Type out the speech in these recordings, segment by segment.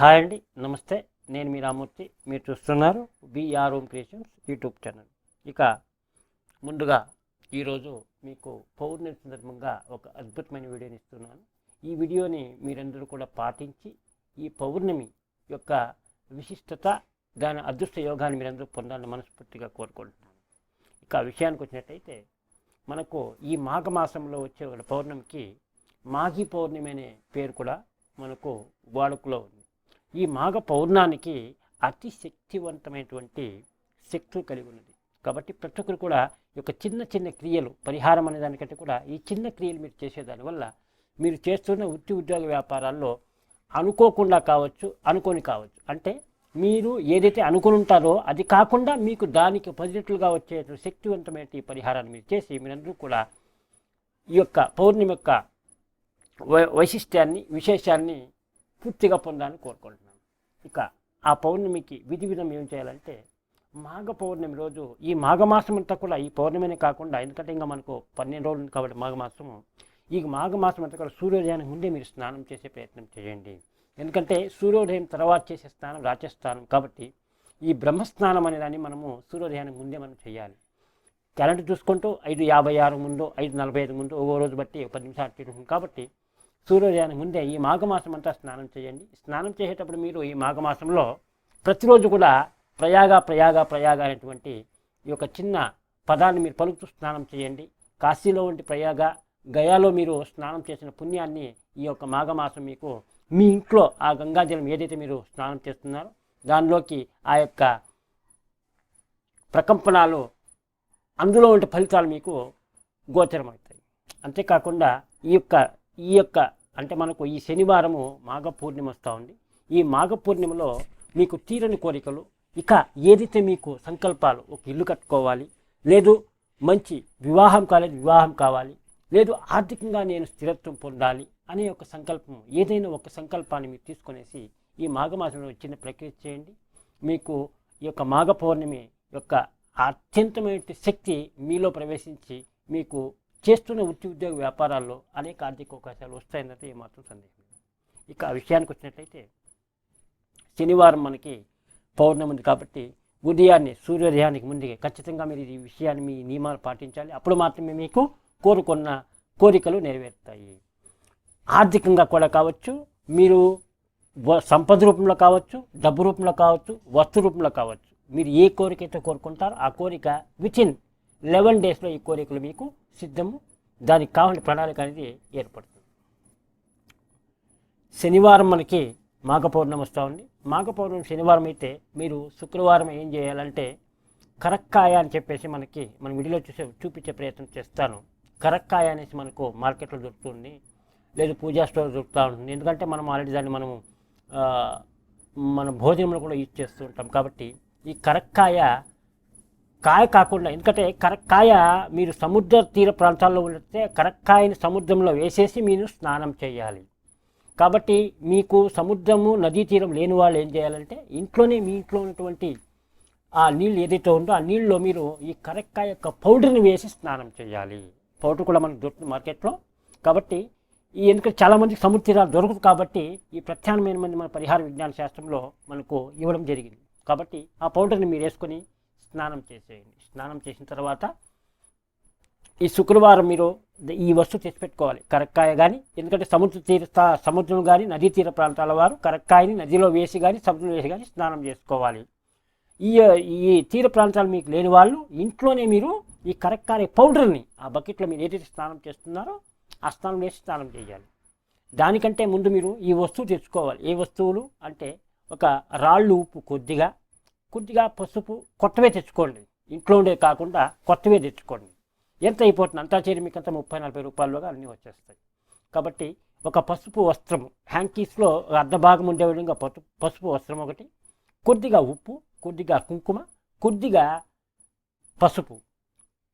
Hi అండి నమస్తే. నేను మీ రామూర్తి మీరు చూస్తున్నారు BR Om creations YouTube channel. ఇక ముందుగా ఈరోజు మీకు పౌర్ణమి సందర్భంగా ఒక అద్భుతమైన వీడియోని ఇస్తున్నాను. ఈ వీడియోని మీరందరూ కూడా పాటించి ఈ పౌర్ణమి యొక్క విశిష్టత దాని అదృష్ట యోగాన్ని మీరందరూ పొందాలని మనస్ఫూర్తిగా కోరుకుంటున్నాను. ఇక విషయానికి వచ్చినట్టయితే మనకు ఈ మాఘమాసంలో వచ్చే ఒక పౌర్ణమికి మాఘీ పౌర్ణమి అనే పేరు కూడా మనకు వాడుకలో ఉంది. ఈ మాఘ పౌర్ణానికి అతి శక్తివంతమైనటువంటి శక్తులు కలిగి ఉన్నది. కాబట్టి ప్రతి ఒక్కరు కూడా ఈ యొక్క చిన్న చిన్న క్రియలు పరిహారం అనే దానికంటే కూడా ఈ చిన్న క్రియలు మీరు చేసేదానివల్ల మీరు చేస్తున్న వృత్తి ఉద్యోగ వ్యాపారాల్లో అనుకోకుండా కావచ్చు అనుకోని కావచ్చు. అంటే మీరు ఏదైతే అనుకుని ఉంటారో అది కాకుండా మీకు దానికి పదిరెట్లుగా వచ్చే శక్తివంతమైన ఈ పరిహారాన్ని మీరు చేసి మీరందరూ కూడా ఈ యొక్క పౌర్ణమి యొక్క వై- వైశిష్ట్యాన్ని విశేషాన్ని పూర్తిగా పొందాలని కోరుకుంటున్నాను ఇక ఆ పౌర్ణమికి విధి విధం ఏం చేయాలంటే మాఘ పౌర్ణమి రోజు ఈ మాఘమాసం అంతా కూడా ఈ పౌర్ణమినే కాకుండా ఎందుకంటే ఇంకా మనకు పన్నెండు రోజులు కాబట్టి మాఘమాసము ఈ మాఘమాసం అంతా కూడా సూర్యోదయానికి ముందే మీరు స్నానం చేసే ప్రయత్నం చేయండి. ఎందుకంటే సూర్యోదయం తర్వాత చేసే స్నానం రాజస్థానం కాబట్టి ఈ బ్రహ్మస్నానం అనే దాన్ని మనము సూర్యోదయానికి ముందే మనం చేయాలి. క్యాలెండర్ చూసుకుంటూ ఐదు యాభై ఆరు ముందు ఐదు నలభై ఐదు ముందు ఒక్కో రోజు బట్టి ఒక పది నిమిషాలు అటు కాబట్టి సూర్యోదయానికి ముందే ఈ మాఘమాసం అంతా స్నానం చేయండి. స్నానం చేసేటప్పుడు మీరు ఈ మాఘమాసంలో ప్రతిరోజు కూడా ప్రయాగ ప్రయాగ ప్రయాగ అనేటువంటి ఈ యొక్క చిన్న పదాన్ని మీరు పలుకుతూ స్నానం చేయండి. కాశీలో వంటి ప్రయాగ గయాలో మీరు స్నానం చేసిన పుణ్యాన్ని ఈ యొక్క మాఘమాసం మీకు మీ ఇంట్లో ఆ గంగాజలం ఏదైతే మీరు స్నానం చేస్తున్నారో దానిలోకి ఆ యొక్క ప్రకంపనాలు అందులో ఉండే ఫలితాలు మీకు గోచరమవుతాయి. అంతేకాకుండా ఈ యొక్క ఈ యొక్క అంటే మనకు ఈ శనివారము మాఘ పూర్ణిమ వస్తూ ఉంది. ఈ మాఘ పూర్ణిమలో మీకు తీరని కోరికలు ఇక ఏదైతే మీకు సంకల్పాలు ఒక ఇల్లు కట్టుకోవాలి లేదు మంచి వివాహం కాలేదు వివాహం కావాలి లేదు ఆర్థికంగా నేను స్థిరత్వం పొందాలి అనే ఒక సంకల్పం ఏదైనా ఒక సంకల్పాన్ని మీరు తీసుకునేసి ఈ మాఘమాసంలో చిన్న ప్రక్రియ చేయండి. మీకు ఈ యొక్క మాఘ పౌర్ణమి యొక్క అత్యంతమైన శక్తి మీలో ప్రవేశించి మీకు చేస్తున్న వృత్తి ఉద్యోగ వ్యాపారాల్లో అనేక ఆర్థిక అవకాశాలు వస్తాయన్నది ఏమాత్రం సందేహం ఇక ఆ విషయానికి వచ్చినట్లయితే శనివారం మనకి పౌర్ణమి ఉంది కాబట్టి ఉదయాన్నే సూర్యోదయానికి ముందుగా ఖచ్చితంగా మీరు ఈ విషయాన్ని మీ నియమాలు పాటించాలి. అప్పుడు మాత్రమే మీకు కోరుకున్న కోరికలు నెరవేరుతాయి. ఆర్థికంగా కూడా కావచ్చు మీరు సంపద రూపంలో కావచ్చు డబ్బు రూపంలో కావచ్చు వస్తు రూపంలో కావచ్చు మీరు ఏ కోరిక అయితే కోరుకుంటారో ఆ కోరిక విత్ ఇన్ లెవెన్ డేస్లో ఈ కోరికలు మీకు సిద్ధము. దానికి కావాలని ప్రణాళిక అనేది ఏర్పడుతుంది. శనివారం మనకి మాఘ పౌర్ణమి వస్తూ ఉంది. మాఘ పౌర్ణమి శనివారం అయితే మీరు శుక్రవారం ఏం చేయాలంటే కరక్కాయ అని చెప్పేసి మనకి మనం వీడియోలో చూసే చూపించే ప్రయత్నం చేస్తాను. కరక్కాయ అనేసి మనకు మార్కెట్లో దొరుకుతుంది. లేదు పూజా స్టోర్ దొరుకుతూ ఉంటుంది. ఎందుకంటే మనం ఆల్రెడీ దాన్ని మనము మన భోజనంలో కూడా యూజ్ చేస్తూ ఉంటాం. కాబట్టి ఈ కరక్కాయ కాయ కాకుండా ఎందుకంటే కరక్కాయ మీరు సముద్ర తీర ప్రాంతాల్లో ఉంటే కరక్కాయని సముద్రంలో వేసేసి మీరు స్నానం చేయాలి. కాబట్టి మీకు సముద్రము నదీ తీరం లేని వాళ్ళు ఏం చేయాలంటే ఇంట్లోనే మీ ఇంట్లో ఉన్నటువంటి ఆ నీళ్ళు ఏదైతే ఉందో ఆ నీళ్ళలో మీరు ఈ కరక్కాయ యొక్క పౌడర్ని వేసి స్నానం చేయాలి. పౌడర్ కూడా మనకు దొరుకుతుంది మార్కెట్లో. కాబట్టి ఈ ఎందుకంటే చాలామందికి సముద్ర తీరాలు దొరకదు కాబట్టి ఈ ప్రత్యామ్నాయమైన మంది మన పరిహార విజ్ఞాన శాస్త్రంలో మనకు ఇవ్వడం జరిగింది. కాబట్టి ఆ పౌడర్ని మీరు వేసుకొని స్నానం చేసేయండి. స్నానం చేసిన తర్వాత ఈ శుక్రవారం మీరు ఈ వస్తువు తెచ్చి పెట్టుకోవాలి. కరక్కాయ కానీ ఎందుకంటే సముద్ర తీర సముద్రం కానీ నదీ తీర ప్రాంతాల వారు కరక్కాయని నదిలో వేసి కానీ సముద్రంలో వేసి కానీ స్నానం చేసుకోవాలి. ఈ ఈ తీర ప్రాంతాలు మీకు లేని వాళ్ళు ఇంట్లోనే మీరు ఈ కరక్కాయ పౌడర్ని ఆ బకెట్లో మీరు ఏదైతే స్నానం చేస్తున్నారో ఆ స్నానం వేసి స్నానం చేయాలి. దానికంటే ముందు మీరు ఈ వస్తువు తెచ్చుకోవాలి. ఏ వస్తువులు? అంటే ఒక రాళ్ళు ఉప్పు కొద్దిగా కొద్దిగా పసుపు కొత్తవే తెచ్చుకోండి. ఇంట్లో ఉండే కాకుండా కొత్తవే తెచ్చుకోండి. ఎంత అయిపోతుంది? అంతా చేరి మీకు అంతా ముప్పై నలభై రూపాయలుగా అన్నీ వచ్చేస్తాయి. కాబట్టి ఒక పసుపు వస్త్రం హ్యాంకీస్లో అర్ధ భాగం ఉండే విధంగా పసుపు వస్త్రం ఒకటి కొద్దిగా ఉప్పు కొద్దిగా కుంకుమ కొద్దిగా పసుపు.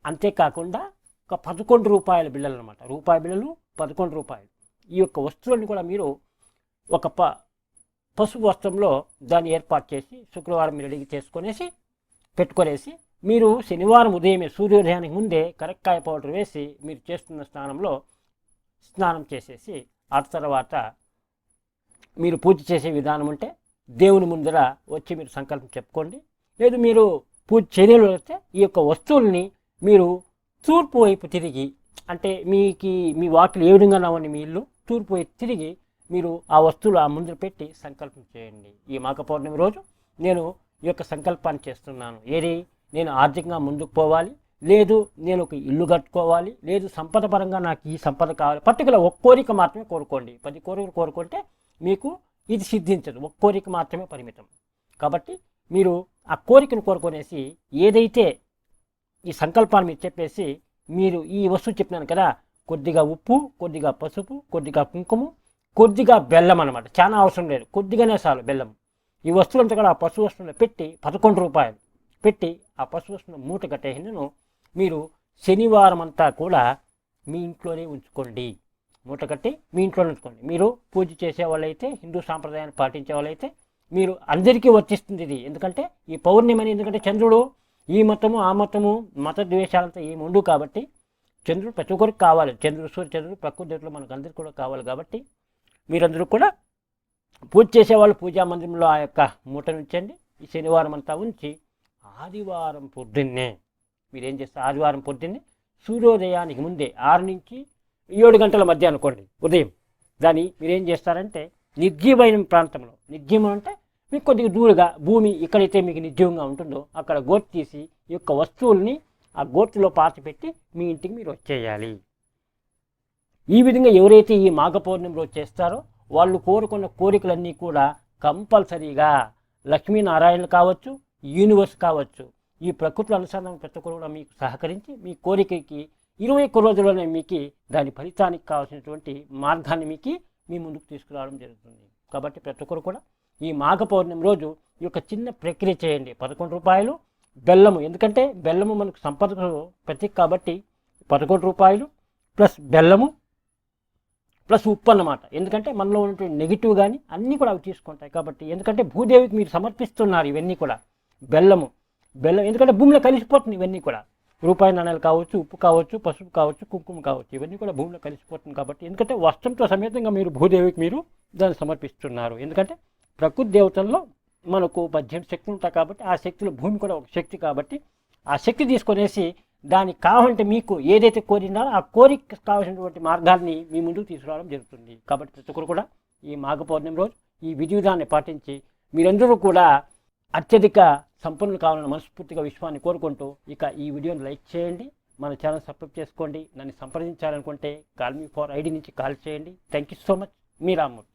అంతేకాకుండా ఒక పదకొండు రూపాయల బిళ్ళలు అనమాట రూపాయి బిళ్ళలు పదకొండు రూపాయలు. ఈ యొక్క వస్తువులను కూడా మీరు ఒక ప పసుపు వస్త్రంలో దాన్ని ఏర్పాటు చేసి శుక్రవారం మీరు రెడీ చేసుకొనేసి పెట్టుకొనేసి మీరు శనివారం ఉదయమే సూర్యోదయానికి ముందే కరక్కాయ పౌడర్ వేసి మీరు చేస్తున్న స్నానంలో స్నానం చేసేసి ఆ తర్వాత మీరు పూజ చేసే విధానం ఉంటే దేవుని ముందర వచ్చి మీరు సంకల్పం చెప్పుకోండి. లేదు మీరు పూజ చర్యలు వస్తే ఈ యొక్క వస్తువుల్ని మీరు తూర్పు వైపు తిరిగి అంటే మీకు మీ వాకిలు ఏ విధంగా ఉన్నామని మీ ఇల్లు? తూర్పు వైపు తిరిగి మీరు ఆ వస్తువులు ఆ ముందు పెట్టి సంకల్పం చేయండి. ఈ మాఘ పౌర్ణమి రోజు నేను ఈ యొక్క సంకల్పాన్ని చేస్తున్నాను. ఏది? నేను ఆర్థికంగా ముందుకు పోవాలి. లేదు నేను ఒక ఇల్లు కట్టుకోవాలి. లేదు సంపద పరంగా నాకు ఈ సంపద కావాలి. పర్టికులర్ ఒక్క కోరిక మాత్రమే కోరుకోండి. పది కోరికలు కోరుకుంటే మీకు ఇది సిద్ధించదు. ఒక్క కోరిక మాత్రమే పరిమితం. కాబట్టి మీరు ఆ కోరికను కోరుకునేసి ఏదైతే ఈ సంకల్పాన్ని మీరు చెప్పేసి మీరు ఈ వస్తువు చెప్పినాను కదా కొద్దిగా ఉప్పు కొద్దిగా పసుపు కొద్దిగా కుంకుమ కొద్దిగా బెల్లం అనమాట చాలా అవసరం లేదు. కొద్దిగానే చాలు బెల్లం. ఈ వస్తువులంతా కూడా ఆ పశు వస్తువులో పెట్టి పదకొండు రూపాయలు పెట్టి ఆ పశు వస్తువును మూట కట్టేసినను మీరు శనివారం అంతా కూడా మీ ఇంట్లోనే ఉంచుకోండి. మూట కట్టి మీ ఇంట్లోనే ఉంచుకోండి. మీరు పూజ చేసే వాళ్ళైతే హిందూ సాంప్రదాయాన్ని పాటించే వాళ్ళైతే మీరు అందరికీ వర్తిస్తుంది ఇది. ఎందుకంటే ఈ పౌర్ణిమని ఎందుకంటే చంద్రుడు ఈ మతము ఆ మతము మత ద్వేషాలంతా ఏమి ఉండు కాబట్టి చంద్రుడు ప్రతి ఒక్కరికి కావాలి. చంద్రుడు సూర్య చంద్రుడు ప్రకృతి మనకు అందరికీ కూడా కావాలి కాబట్టి మీరందరూ కూడా పూజ చేసేవాళ్ళు పూజా మందిరంలో ఆ యొక్క మూటను ఉంచండి. ఈ శనివారం అంతా ఉంచి ఆదివారం పొద్దున్నే మీరేం చేస్తారు? ఆదివారం పొద్దున్నే సూర్యోదయానికి ముందే ఆరు నుంచి ఏడు గంటల మధ్య అనుకోండి ఉదయం. దాన్ని మీరేం చేస్తారంటే నిర్జీవమైన ప్రాంతంలో నిర్జీవం అంటే మీకు కొద్దిగా దూరంగా భూమి ఎక్కడైతే మీకు నిర్జీవంగా ఉంటుందో అక్కడ గోటు తీసి ఈ యొక్క వస్తువుల్ని ఆ గోటులో పాతిపెట్టి మీ ఇంటికి మీరు వచ్చేయాలి. ఈ విధంగా ఎవరైతే ఈ మాఘ పౌర్ణమి రోజు చేస్తారో వాళ్ళు కోరుకున్న కోరికలన్నీ కూడా కంపల్సరీగా లక్ష్మీనారాయణలు కావచ్చు యూనివర్స్ కావచ్చు. ఈ ప్రకృతి అనుసంధానం ప్రతి ఒక్కరు కూడా మీకు సహకరించి మీ కోరికకి ఇరవై ఒక్క రోజుల్లోనే మీకు దాని ఫలితానికి కావాల్సినటువంటి మార్గాన్ని మీకు మీ ముందుకు తీసుకురావడం జరుగుతుంది. కాబట్టి ప్రతి ఒక్కరు కూడా ఈ మాఘ పౌర్ణమి రోజు ఈ యొక్క చిన్న ప్రక్రియ చేయండి. పదకొండు రూపాయలు బెల్లము. ఎందుకంటే బెల్లము మనకు సంపదకు ప్రతీక కాబట్టి పదకొండు రూపాయలు ప్లస్ బెల్లము ప్లస్ ఉప్పు అన్నమాట. ఎందుకంటే మనలో ఉన్నటువంటి నెగిటివ్ కానీ అన్నీ కూడా అవి తీసుకుంటాయి కాబట్టి. ఎందుకంటే భూదేవికి మీరు సమర్పిస్తున్నారు ఇవన్నీ కూడా. బెల్లము. బెల్లం ఎందుకంటే భూమిలో కలిసిపోతుంది ఇవన్నీ కూడా. రూపాయి నాణ్యాలు కావచ్చు ఉప్పు కావచ్చు పసుపు కావచ్చు కుంకుమ కావచ్చు ఇవన్నీ కూడా భూమిలో కలిసిపోతుంది కాబట్టి. ఎందుకంటే వస్త్రంతో సమేతంగా మీరు భూదేవికి మీరు దాన్ని సమర్పిస్తున్నారు. ఎందుకంటే ప్రకృతి దేవతల్లో మనకు పద్దెనిమిది శక్తులు ఉంటాయి కాబట్టి ఆ శక్తిలో భూమి కూడా ఒక శక్తి కాబట్టి ఆ శక్తి తీసుకొనేసి దానికి కావాలంటే మీకు ఏదైతే కోరినారో ఆ కోరిక కావాల్సినటువంటి మార్గాల్ని మీ ముందుకు తీసుకురావడం జరుగుతుంది. కాబట్టి ప్రతి ఒక్కరు కూడా ఈ మాఘ పౌర్ణమి రోజు ఈ విధి విధానాన్ని పాటించి మీరందరూ కూడా అత్యధిక సంపన్నులు కావాలని మనస్ఫూర్తిగా విశ్వాన్ని కోరుకుంటూ ఇక ఈ వీడియోని లైక్ చేయండి మన ఛానల్ సబ్స్క్రైబ్ చేసుకోండి నన్ను సంప్రదించాలనుకుంటే కాల్ మీ ఫోర్ ఐడి నుంచి కాల్ చేయండి. థ్యాంక్ యూ సో మచ్ మీ రామ్మూర్తి.